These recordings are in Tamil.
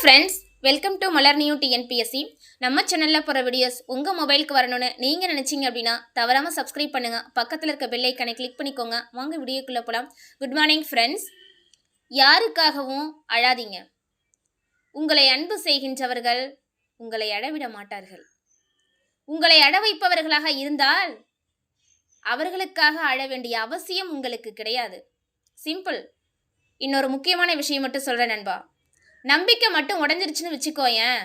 Friends welcome to Malar new TNPSC நம்ம சேனலில் போகிற வீடியோஸ் உங்கள் மொபைலுக்கு வரணும்னு நீங்கள் நினச்சிங்க அப்படின்னா தவறாமல் சப்ஸ்கிரைப் பண்ணுங்கள் பக்கத்தில் இருக்க பெல்லைக்கனை கிளிக் பண்ணிக்கோங்க. வாங்க வீடியோக்குள்ளே போகலாம் குட் மார்னிங் ஃப்ரெண்ட்ஸ் யாருக்காகவும் அழாதீங்க. உங்களை அன்பு செய்கின்றவர்கள் உங்களை அடவிட மாட்டார்கள். உங்களை அட வைப்பவர்களாக இருந்தால் அவர்களுக்காக அழ வேண்டிய அவசியம் உங்களுக்கு கிடையாது. சிம்பிள் இன்னொரு முக்கியமான விஷயம் மட்டும் சொல்கிறேன் நண்பா. நம்பிக்கை மட்டும் உடஞ்சிருச்சுன்னு வச்சுக்கோயேன்.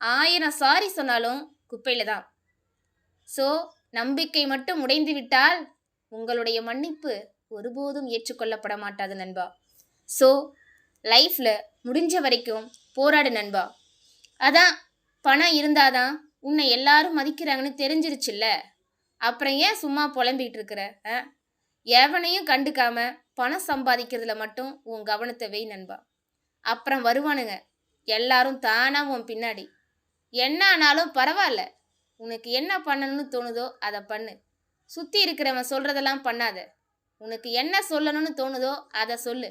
ஆயிரம் சாரி சொன்னாலும் குப்பையில் தான். ஸோ நம்பிக்கை மட்டும் உடைந்து விட்டால் உங்களுடைய மன்னிப்பு ஒருபோதும் ஏற்றுக்கொள்ளப்பட மாட்டாது நண்பா. ஸோ லைஃப்பில் முடிஞ்ச வரைக்கும் போராடு நண்பா. அதான் பணம் இருந்தாதான் உன்னை எல்லாரும் மதிக்கிறாங்கன்னு தெரிஞ்சிருச்சுல்ல? அப்புறம் ஏன் சும்மா புலம்பிகிட்டு இருக்கிற ஆ? எவனையும் கண்டுக்காம பணம் சம்பாதிக்கிறதுல மட்டும் உன் கவனத்தை வை நண்பா. அப்புறம் வருவானுங்க. எல்லாரும் தானா உன் பின்னாடி. என்ன ஆனாலும் பரவாயில்ல. உனக்கு என்ன பண்ணணும்னு தோணுதோ அதை பண்ணு. சுற்றி இருக்கிறவன் சொல்கிறதெல்லாம் பண்ணாத. உனக்கு என்ன சொல்லணும்னு தோணுதோ அதை சொல்லு.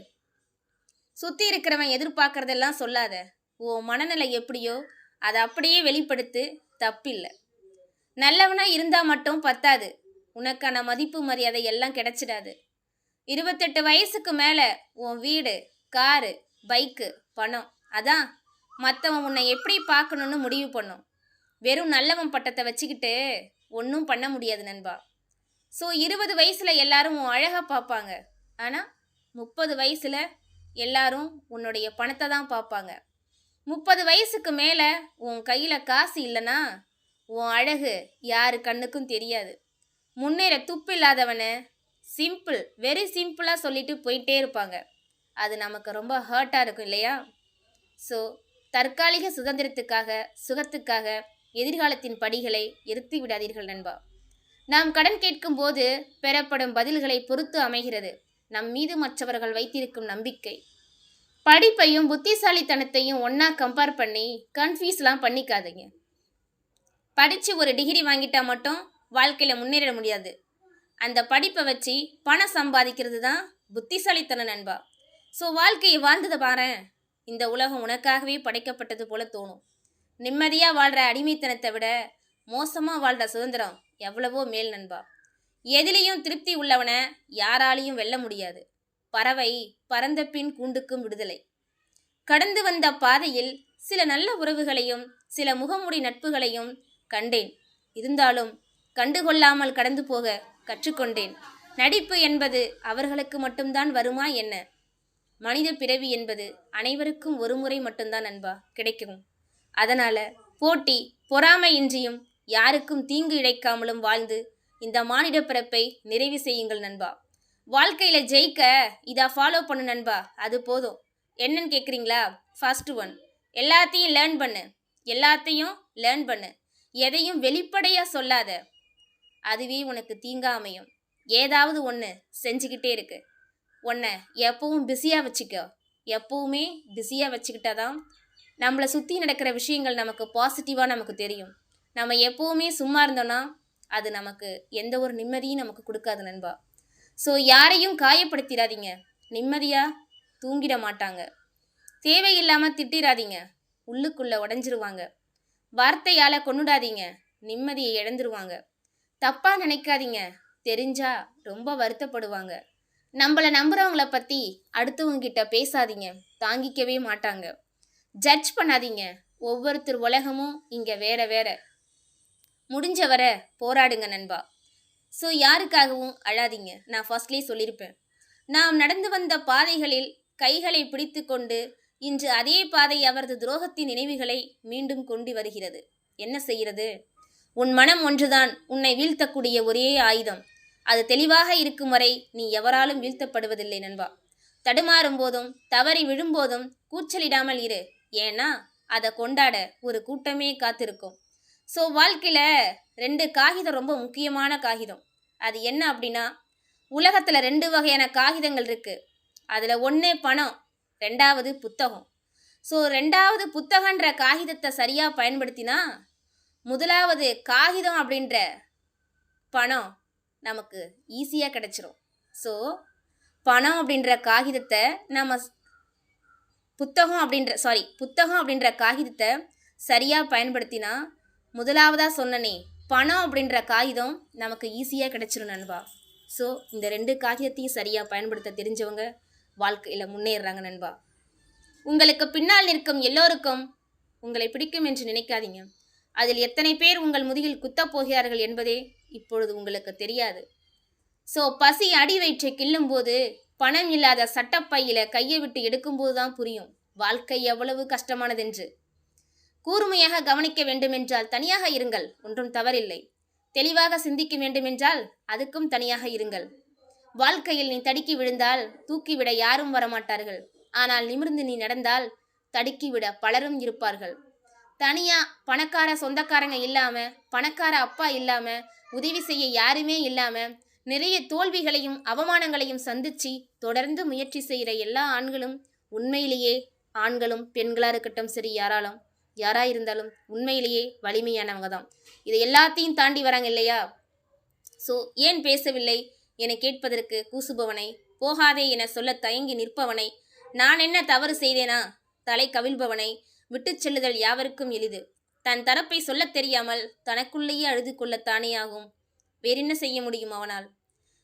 சுற்றி இருக்கிறவன் எதிர்பார்க்குறதெல்லாம் சொல்லாத. உன் மனநிலை எப்படியோ அதை அப்படியே வெளிப்படுத்து. தப்பில்லை. நல்லவனாக இருந்தால் மட்டும் பத்தாது. உனக்கான மதிப்பு மரியாதை எல்லாம் கிடைச்சிடாது. இருபத்தெட்டு வயசுக்கு மேலே உன் வீடு காரு பைக்கு பணம். அதான் மற்றவன் உன்னை எப்படி பார்க்கணுன்னு முடிவு பண்ணும். வெறும் நல்லவன் பட்டத்தை வச்சுக்கிட்டு ஒன்றும் பண்ண முடியாது நண்பா. ஸோ இருபது வயசில் எல்லாரும் உன் அழகாக பார்ப்பாங்க. ஆனால் முப்பது வயசில் எல்லாரும் உன்னுடைய பணத்தை தான் பார்ப்பாங்க. முப்பது வயசுக்கு மேலே உன் கையில் காசு இல்லைன்னா உன் அழகு யார் கண்ணுக்கும் தெரியாது. முன்னேற துப்பு இல்லாதவனை சிம்பிள் வெரி சிம்பிளாக சொல்லிட்டு போயிட்டே இருப்பாங்க. அது நமக்கு ரொம்ப ஹர்ட்டாக இருக்கும் இல்லையா? ஸோ தற்காலிக சுதந்திரத்துக்காக சுகத்துக்காக எதிர்காலத்தின் படிகளை எரித்து விடாதீர்கள் நண்பா. நாம் கடன் கேட்கும்போது பெறப்படும் பதில்களை பொறுத்து அமைகிறது. நம் மீது மற்றவர்கள் வைத்திருக்கும் நம்பிக்கை. படிப்பையும் புத்திசாலித்தனத்தையும் ஒன்றா கம்பேர் பண்ணி கன்ஃபியூஸ்லாம் பண்ணிக்காதீங்க. படித்து ஒரு டிகிரி வாங்கிட்டா மட்டும் வாழ்க்கையில் முன்னேற முடியாது. அந்த படிப்பை வச்சு பணம் சம்பாதிக்கிறது தான் புத்திசாலித்தனம் நண்பா. ஸோ வாழ்க்கையை வாழ்ந்ததை பாரேன். இந்த உலகம் உனக்காகவே படைக்கப்பட்டது போல தோணும். நிம்மதியாக வாழ்கிற அடிமைத்தனத்தை விட மோசமாக வாழ்கிற சுதந்திரம் எவ்வளவோ மேல் நண்பா. எதிலையும் திருப்தி உள்ளவனை யாராலையும் வெல்ல முடியாது. பறவை பறந்த பின் கூண்டுக்கும் விடுதலை. கடந்து வந்த பாதையில் சில நல்ல உறவுகளையும் சில முகமுடி நட்புகளையும் கண்டேன். இருந்தாலும் கண்டுகொள்ளாமல் கடந்து போக கற்றுக்கொண்டேன். நடிப்பு என்பது அவர்களுக்கு மட்டும்தான் வருமா என்ன? மனித பிறவி என்பது அனைவருக்கும் ஒரு முறை மட்டும்தான் நண்பா கிடைக்கும். அதனால போட்டி பொறாமையின்றியும் யாருக்கும் தீங்கு இழைக்காமலும் வாழ்ந்து இந்த மானிட பிறப்பை நிறைவு செய்யுங்கள் நண்பா. வாழ்க்கையில ஜெயிக்க இதை ஃபாலோ பண்ணு நண்பா. அது போதும். என்னன்னு கேட்குறீங்களா ஃபர்ஸ்ட் ஒன் எல்லாத்தையும் லேர்ன் பண்ணு. எல்லாத்தையும் லேர்ன் பண்ணு. எதையும் வெளிப்படையாக சொல்லாத. அதுவே உனக்கு தீங்கா அமையும் ஏதாவது ஒன்று செஞ்சுக்கிட்டே இருக்குது உன்னை எப்பவும் பிஸியாக வச்சுக்க. எப்பவுமே பிஸியாக வச்சுக்கிட்டாதான் நம்மளை சுற்றி நடக்கிற விஷயங்கள் நமக்கு பாசிட்டிவாக நமக்கு தெரியும். நம்ம எப்போவுமே சும்மா இருந்தோன்னா அது நமக்கு எந்த ஒரு நிம்மதியும் நமக்கு கொடுக்காது நண்பா. ஸோ யாரையும் காயப்படுத்திடாதீங்க. நிம்மதியாக தூங்கிட மாட்டாங்க. தேவையில்லாமல் திட்டிடாதீங்க. உள்ளுக்குள்ளே உடஞ்சிருவாங்க. வார்த்தையால் கொண்டுடாதீங்க நிம்மதியை இழந்துருவாங்க. தப்பாக நினைக்காதீங்க. தெரிஞ்சா ரொம்ப வருத்தப்படுவாங்க. நம்மளை நம்புறவங்கள பற்றி அடுத்தவங்ககிட்ட பேசாதீங்க. தாங்கிக்கவே மாட்டாங்க. ஜட்ஜ் பண்ணாதீங்க. ஒவ்வொருத்தர் உலகமும் இங்கே வேற வேற. முடிஞ்ச வர போராடுங்க நண்பா. ஸோ யாருக்காகவும் அழாதீங்க. நான் ஃபர்ஸ்ட்லேயே சொல்லியிருப்பேன் நாம் நடந்து வந்த பாதைகளில் கைகளை பிடித்து கொண்டு இன்று அதே பாதை அவரது துரோகத்தின் நினைவுகளை மீண்டும் கொண்டு வருகிறது. என்ன செய்கிறது? உன் மனம் ஒன்றுதான் உன்னை வீழ்த்தக்கூடிய ஒரே ஆயுதம். அது தெளிவாக இருக்கும் வரை நீ எவராலும் வீழ்த்தப்படுவதில்லை நண்பா. தடுமாறும் போதும் தவறி விழும்போதும் கூச்சலிடாமல் இரு. ஏன்னா அதை கொண்டாட ஒரு கூட்டமே காத்திருக்கும். ஸோ வாழ்க்கையில் ரெண்டு காகிதம் ரொம்ப முக்கியமான காகிதம். அது என்ன அப்படின்னா உலகத்தில் ரெண்டு வகையான காகிதங்கள் இருக்குது அதில் ஒன்று பணம் ரெண்டாவது புத்தகம். ஸோ ரெண்டாவது புத்தகன்ற காகிதத்தை சரியாக பயன்படுத்தினா முதலாவது காகிதம் அப்படின்ற பணம் நமக்கு ஈஸியாக கிடச்சிரும். ஸோ பணம் அப்படின்ற காகிதத்தை நம்ம புத்தகம் அப்படின்ற சாரி புத்தகம் அப்படின்ற காகிதத்தை சரியாக பயன்படுத்தினா முதலாவதாக சொன்னனே பணம் அப்படின்ற காகிதம் நமக்கு ஈஸியாக கிடைச்சிரும் நண்பா. ஸோ இந்த ரெண்டு காகிதத்தையும் சரியாக பயன்படுத்த தெரிஞ்சவங்க வாழ்க்கையில் முன்னேறுறாங்க நண்பா. உங்களுக்கு பின்னால் நிற்கும் எல்லோருக்கும் உங்களை பிடிக்கும் என்று நினைக்காதீங்க. அதில் எத்தனை பேர் உங்கள் முதுகில் குத்தப் போகிறார்கள் என்பதே இப்பொழுது உங்களுக்கு தெரியாது. ஸோ பசி அடி வயிற்றை கிள்ளும்போது பணம் இல்லாத சட்டப்பையில கையை விட்டு எடுக்கும்போது தான் புரியும் வாழ்க்கை எவ்வளவு கஷ்டமானதென்று. கூர்மையாக கவனிக்க வேண்டுமென்றால் தனியாக இருங்கள் ஒன்றும் தவறில்லை. தெளிவாக சிந்திக்க வேண்டுமென்றால் அதுக்கும் தனியாக இருங்கள். வாழ்க்கையில் நீ தடுக்கி விழுந்தால் தூக்கிவிட யாரும் வரமாட்டார்கள். ஆனால் நிமிர்ந்து நீ நடந்தால் தடுக்கிவிட பலரும் இருப்பார்கள். தனியா பணக்கார சொந்தக்காரங்க இல்லாம பணக்கார அப்பா இல்லாம உதவி செய்ய யாருமே இல்லாம நிறைய தோல்விகளையும் அவமானங்களையும் சந்திச்சு தொடர்ந்து முயற்சி செய்கிற எல்லா ஆண்களும் உண்மையிலேயே ஆண்களும் பெண்களாக இருக்கட்டும் சரி யாராலும் யாராக இருந்தாலும் உண்மையிலேயே வலிமையானவங்க தான் இதை எல்லாத்தையும் தாண்டி வராங்க இல்லையா? ஸோ ஏன் பேசவில்லை என கேட்பதற்கு கூசுபவனை போகாதே என சொல்ல தயங்கி நிற்பவனை நான் என்ன தவறு செய்தேனா? தலை கவிழ்பவனை விட்டுச் செல்லுதல் யாவருக்கும் எளிது. தன் தரப்பை சொல்லத் தெரியாமல் தனக்குள்ளேயே அழுது கொள்ளத்தானே ஆகும். வேறென்ன செய்ய முடியும் அவனால்?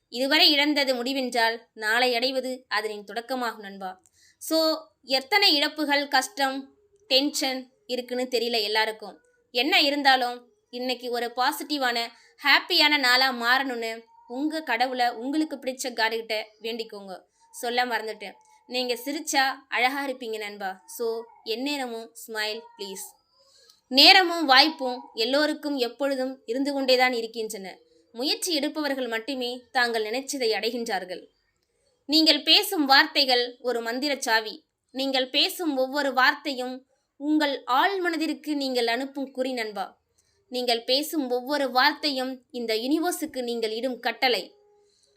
இதுவரை இழந்தது முடிவென்றால் நாளை அடைவது அதனின் தொடக்கமாகும் நண்பா. ஸோ எத்தனை இழப்புகள் கஷ்டம் டென்ஷன் இருக்குன்னு தெரியல எல்லாருக்கும். என்ன இருந்தாலும் இன்னைக்கு ஒரு பாசிட்டிவான ஹாப்பியான நாளாக மாறணும்னு உங்கள் கடவுளை உங்களுக்கு பிடிச்ச காடுகிட்ட வேண்டிக்கோங்க. சொல்ல மறந்துட்டேன். நீங்கள் சிரிச்சா அழகாக இருப்பீங்க நண்பா. ஸோ எந்நேரமும் ஸ்மைல் ப்ளீஸ் நேரமும் வாய்ப்பும் எல்லோருக்கும் எப்பொழுதும் இருந்து கொண்டேதான் இருக்கின்றன. முயற்சி எடுப்பவர்கள் மட்டுமே தாங்கள் நினைச்சதை அடைகின்றார்கள். நீங்கள் பேசும் வார்த்தைகள் ஒரு மந்திரச் சாவி. நீங்கள் பேசும் ஒவ்வொரு வார்த்தையும் உங்கள் ஆள் மனதிற்கு நீங்கள் அனுப்பும் குறி நண்பா. நீங்கள் பேசும் ஒவ்வொரு வார்த்தையும் இந்த யூனிவர்ஸுக்கு நீங்கள் இடும் கட்டளை.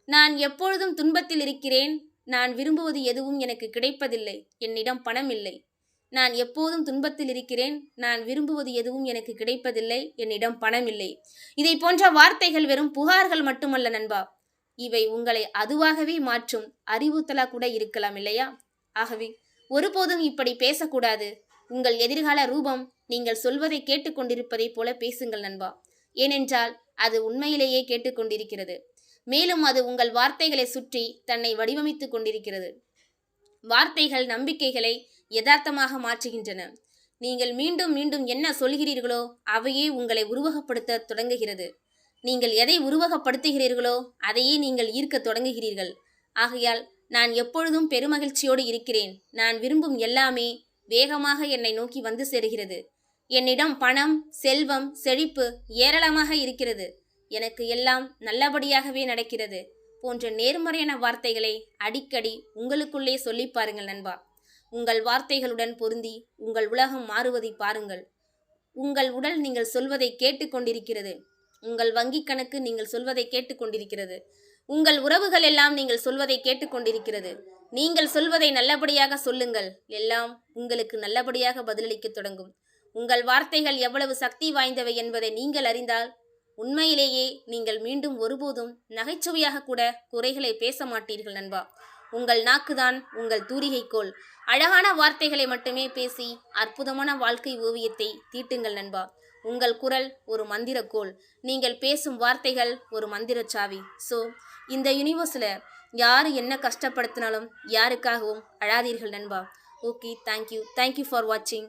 நான் எப்பொழுதும் துன்பத்தில் இருக்கிறேன் நான் விரும்புவது எதுவும் எனக்கு கிடைப்பதில்லை. என்னிடம் பணம் இல்லை. நான் எப்போதும் துன்பத்தில் இருக்கிறேன். நான் விரும்புவது எதுவும் எனக்கு கிடைப்பதில்லை. என்னிடம் பணம் இல்லை. இதை போன்ற வார்த்தைகள் வெறும் புகார்கள் மட்டுமல்ல நண்பா. இவை உங்களை அதுவாகவே மாற்றும். அறிவுத்தலா கூட இருக்கலாம் இல்லையா? ஆகவே ஒருபோதும் இப்படி பேசக்கூடாது. உங்கள் எதிர்கால ரூபம் நீங்கள் சொல்வதை கேட்டுக்கொண்டிருப்பதைப் போல பேசுங்கள் நண்பா. ஏனென்றால் அது உண்மையிலேயே கேட்டுக்கொண்டிருக்கிறது. மேலும் அது உங்கள் வார்த்தைகளை சுற்றி தன்னை வடிவமைத்துக் கொண்டிருக்கிறது. வார்த்தைகள் நம்பிக்கைகளை யதார்த்தமாக மாற்றுகின்றன. நீங்கள் மீண்டும் மீண்டும் என்ன சொல்கிறீர்களோ அவையே உங்களை உருவகப்படுத்த தொடங்குகிறது. நீங்கள் எதை உருவகப்படுத்துகிறீர்களோ அதையே நீங்கள் ஈர்க்கத் தொடங்குகிறீர்கள். ஆகையால் நான் எப்பொழுதும் பெருமகிழ்ச்சியோடு இருக்கிறேன். நான் விரும்பும் எல்லாமே வேகமாக என்னை நோக்கி வந்து சேருகிறது. என்னிடம் பணம் செல்வம் செழிப்பு ஏராளமாக இருக்கிறது. எனக்கு எல்லாம் நல்லபடியாகவே நடக்கிறது போன்ற நேர்மறையான வார்த்தைகளை அடிக்கடி உங்களுக்குள்ளே சொல்லி பாருங்கள் நண்பா. உங்கள் வார்த்தைகளுடன் பொருந்தி உங்கள் உலகம் மாறுவதை பாருங்கள். உங்கள் உடல் நீங்கள் சொல்வதை கேட்டுக்கொண்டிருக்கிறது உங்கள் வங்கிக் கணக்கு நீங்கள் சொல்வதை கேட்டுக்கொண்டிருக்கிறது உங்கள் உறவுகள் எல்லாம் நீங்கள் சொல்வதை கேட்டுக்கொண்டிருக்கிறது நீங்கள் சொல்வதை நல்லபடியாக சொல்லுங்கள். எல்லாம் உங்களுக்கு நல்லபடியாக பதிலளிக்கத் தொடங்கும். உங்கள் வார்த்தைகள் எவ்வளவு சக்தி வாய்ந்தவை என்பதை நீங்கள் அறிந்தால் உண்மையிலேயே நீங்கள் மீண்டும் ஒருபோதும் நகைச்சுவையாக கூட குறைகளை பேச மாட்டீர்கள் நண்பா. உங்கள் நாக்குதான் உங்கள் தூரிகைக்கோள் அழகான வார்த்தைகளை மட்டுமே பேசி அற்புதமான வாழ்க்கை ஓவியத்தை தீட்டுங்கள் நண்பா. உங்கள் குரல் ஒரு மந்திரக்கோள் நீங்கள் பேசும் வார்த்தைகள் ஒரு மந்திரச் சாவி. ஸோ இந்த யூனிவர்ஸில் யார் என்ன கஷ்டப்படுத்தினாலும் யாருக்காகவும் அழாதீர்கள் நண்பா. ஓகே தேங்க்யூ தேங்க்யூ ஃபார் வாட்சிங்